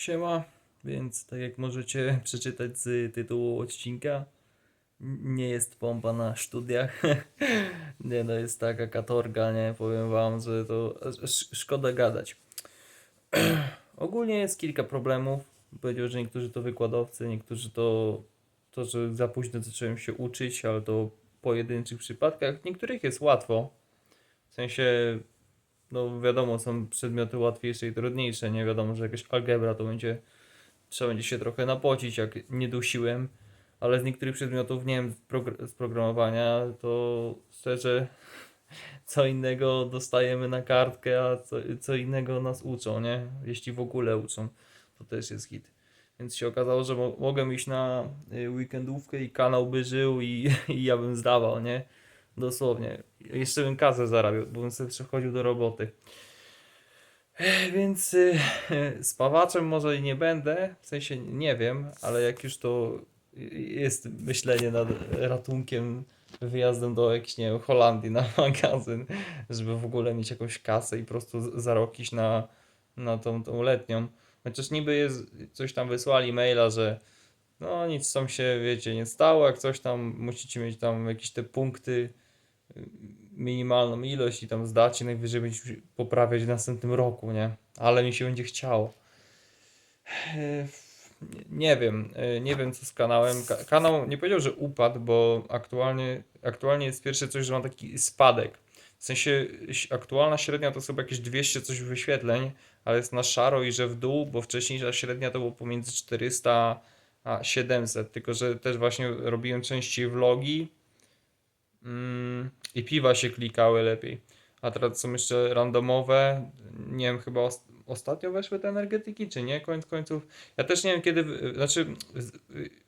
Siema, więc tak jak możecie przeczytać z tytułu odcinka, nie jest pompa na studiach. nie no, jest taka katorga, nie? Powiem wam, że to sz- szkoda gadać. Ogólnie jest kilka problemów. Powiedział, że niektórzy to wykładowcy, niektórzy to to, że za późno zacząłem się uczyć, ale to w pojedynczych przypadkach. Niektórych jest łatwo. W sensie no wiadomo, są przedmioty łatwiejsze i trudniejsze, nie wiadomo, że jakaś algebra to będzie, trzeba będzie się trochę napocić, jak nie dusiłem, ale z niektórych przedmiotów, nie wiem, z, progr- z programowania, to szczerze, co innego dostajemy na kartkę, a co, co innego nas uczą, nie? Jeśli w ogóle uczą, to też jest hit. Więc się okazało, że mo- mogę iść na y, weekendówkę i kanał by żył i, i ja bym zdawał, nie? Dosłownie. Jeszcze bym kasę zarabiał, bo bym sobie przechodził do roboty. Więc spawaczem może i nie będę, w sensie nie wiem, ale jak już to jest myślenie nad ratunkiem, wyjazdem do jakiejś, nie wiem, Holandii na magazyn, żeby w ogóle mieć jakąś kasę i po prostu z- za rok iść na, na tą, tą letnią. Chociaż niby jest, coś tam wysłali maila, że no nic tam się, wiecie, nie stało, jak coś tam musicie mieć tam jakieś te punkty, minimalną ilość i tam zdacie, najwyżej będziecie poprawiać w następnym roku, nie? Ale mi się będzie chciało. Nie wiem, e, nie wiem co z kanałem. Ka- Kanał nie powiedział, że upadł, bo aktualnie, aktualnie jest pierwsze coś, że ma taki spadek. W sensie aktualna średnia to są jakieś 200 coś wyświetleń, ale jest na szaro i że w dół, bo wcześniejsza średnia to było pomiędzy 400 a 700, tylko że też właśnie robiłem częściej vlogi mm, i piwa się klikały lepiej. A teraz są jeszcze randomowe, nie wiem, chyba os- ostatnio weszły te energetyki, czy nie, koniec końców. Ja też nie wiem kiedy, znaczy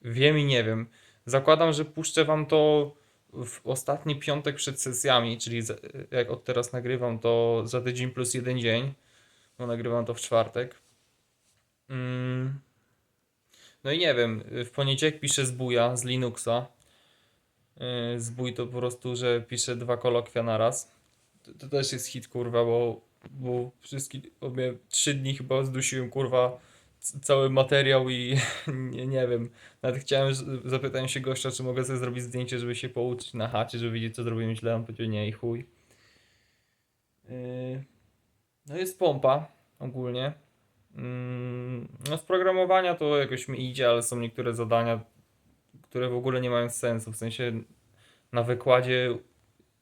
wiem i nie wiem. Zakładam, że puszczę wam to w ostatni piątek przed sesjami, czyli za- jak od teraz nagrywam, to za tydzień plus jeden dzień, bo nagrywam to w czwartek. Mm. No i nie wiem, w poniedziałek piszę z buja, z Linuxa. Yy, Zbój to po prostu, że piszę dwa kolokwia naraz. To, to też jest hit, kurwa, bo, bo wszystkie, obie trzy dni chyba zdusiłem, kurwa, cały materiał i nie, nie wiem. Nawet chciałem, zapytałem się gościa, czy mogę sobie zrobić zdjęcie, żeby się pouczyć na chacie, żeby wiedzieć, co zrobiłem źle. On powiedział, nie i chuj. Yy, No jest pompa ogólnie. Mm, No z programowania to jakoś mi idzie, ale są niektóre zadania, które w ogóle nie mają sensu. W sensie na wykładzie,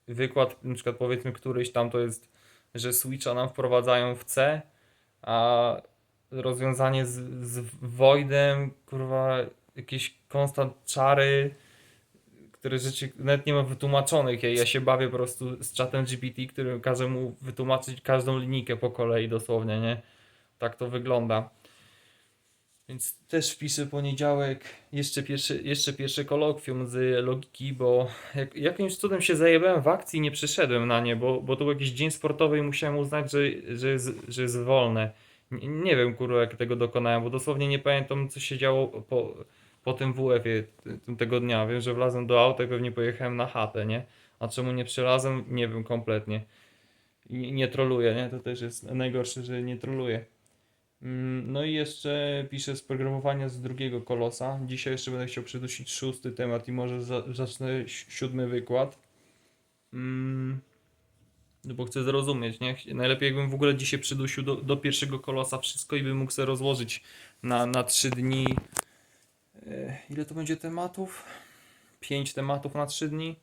wykład, na przykład powiedzmy któryś tam to jest, że switcha nam wprowadzają w C, a rozwiązanie z, z voidem, kurwa, jakieś konstant czary, które rzeczy nawet nie ma wytłumaczonych. Ja, się bawię po prostu z czatem GPT, który każe mu wytłumaczyć każdą linijkę po kolei dosłownie, nie? Tak to wygląda. Więc też wpiszę poniedziałek, jeszcze pierwszy, jeszcze pierwsze kolokwium z logiki, bo jak, jakimś cudem się zajebałem w akcji i nie przyszedłem na nie, bo, bo to był jakiś dzień sportowy i musiałem uznać, że, że, jest, że jest wolne. Nie, nie wiem, kurwa, jak tego dokonałem, bo dosłownie nie pamiętam, co się działo po, po tym WF-ie tego dnia. Wiem, że wlazłem do auta i pewnie pojechałem na chatę, nie? A czemu nie przylazłem, nie wiem kompletnie. I nie troluję, nie? To też jest najgorsze, że nie troluję. Mm, No i jeszcze piszę z programowania z drugiego kolosa. Dzisiaj jeszcze będę chciał przydusić szósty temat i może za, zacznę si- siódmy wykład. Mm, No bo chcę zrozumieć, nie? Najlepiej jakbym w ogóle dzisiaj przydusił do, do pierwszego kolosa wszystko i bym mógł sobie rozłożyć na, na trzy dni. E, Ile to będzie tematów? Pięć tematów na trzy dni?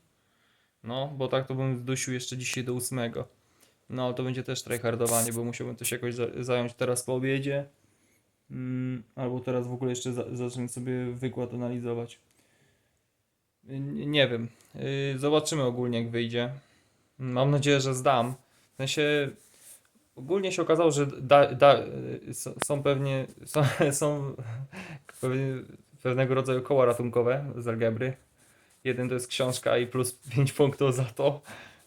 No, bo tak to bym zdusił jeszcze dzisiaj do ósmego. No, to będzie też tryhardowanie, bo musiałbym się jakoś za- zająć teraz po obiedzie. Mm, albo teraz w ogóle jeszcze za, zacznę sobie wykład analizować. Nie wiem. Y, Zobaczymy ogólnie, jak wyjdzie. Mam nadzieję, że zdam. W sensie, ogólnie się okazało, że da, da, y, są pewnie, są, są pewnego rodzaju koła ratunkowe z algebry. Jeden to jest książka i plus 5 punktów za to.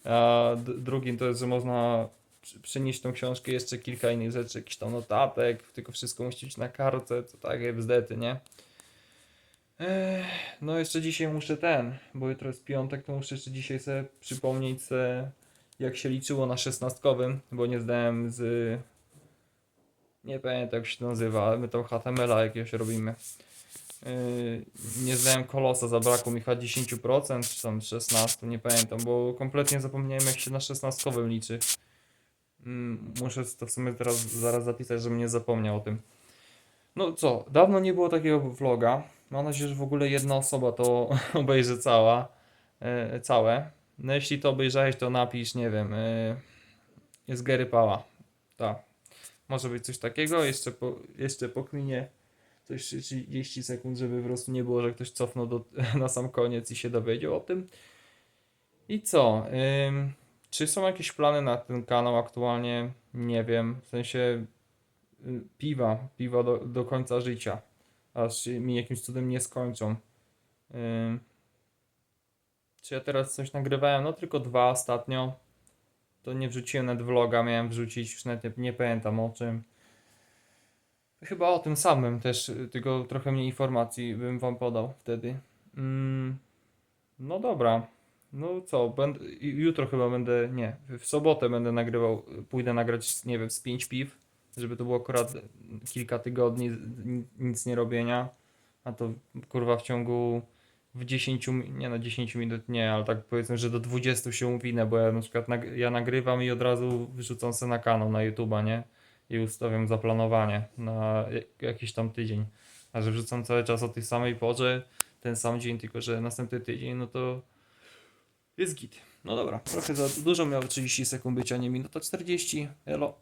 A drugim to jest, że można przy- przynieść tą książkę, jeszcze kilka innych rzeczy, jakiś tam notatek, tylko wszystko musi być na kartce, to takie bzdety, nie? No jeszcze dzisiaj muszę ten, bo jutro jest piątek, to muszę jeszcze dzisiaj sobie przypomnieć se, jak się liczyło na szesnastkowym, bo nie zdałem z Nie pamiętam jak się nazywa, ale my to HTML-a jakiegoś robimy. Yy, nie zdałem kolosa, zabrakło mi chyba 10% czy tam 16, nie pamiętam, bo kompletnie zapomniałem jak się na 16 liczy. Mm, Muszę to w sumie teraz zaraz zapisać, żebym nie zapomniał o tym. No co, dawno nie było takiego vloga. Mam nadzieję, że w ogóle jedna osoba to obejrzy cała, e, całe. No jeśli to obejrzałeś, to napisz, nie wiem, e, jest Gary Pała. Tak. Może być coś takiego, jeszcze po, jeszcze pokminie coś 30 sekund, żeby po prostu nie było, że ktoś cofnął do, na sam koniec i się dowiedział o tym. I co? Ym, czy są jakieś plany na ten kanał aktualnie? Nie wiem. W sensie y, piwa, piwa do, do końca życia. Aż mi jakimś cudem nie skończą. Ym, czy ja teraz coś nagrywałem? No tylko dwa ostatnio. To nie wrzuciłem nawet vloga, miałem wrzucić, już nawet nie, nie pamiętam o czym. Chyba o tym samym też, y, tylko trochę mniej informacji bym wam podał wtedy. Mm, no dobra. No co, będę, jutro chyba będę, nie, w sobotę będę nagrywał, pójdę nagrać, nie wiem, z 5 piw, żeby to było akurat kilka tygodni nic nie robienia, a to kurwa w ciągu w 10, mi- nie no 10 minut nie, ale tak powiedzmy, że do 20 się uwinę, bo ja na przykład nag- ja nagrywam i od razu wyrzucam se na kanał na YouTube'a, nie? I ustawiam zaplanowanie na jak- jakiś tam tydzień. A że wrzucam cały czas o tej samej porze, ten sam dzień, tylko że następny tydzień, no to jest git. No dobra, trochę za dużo miało 30 sekund być, a nie minuta 40. Elo.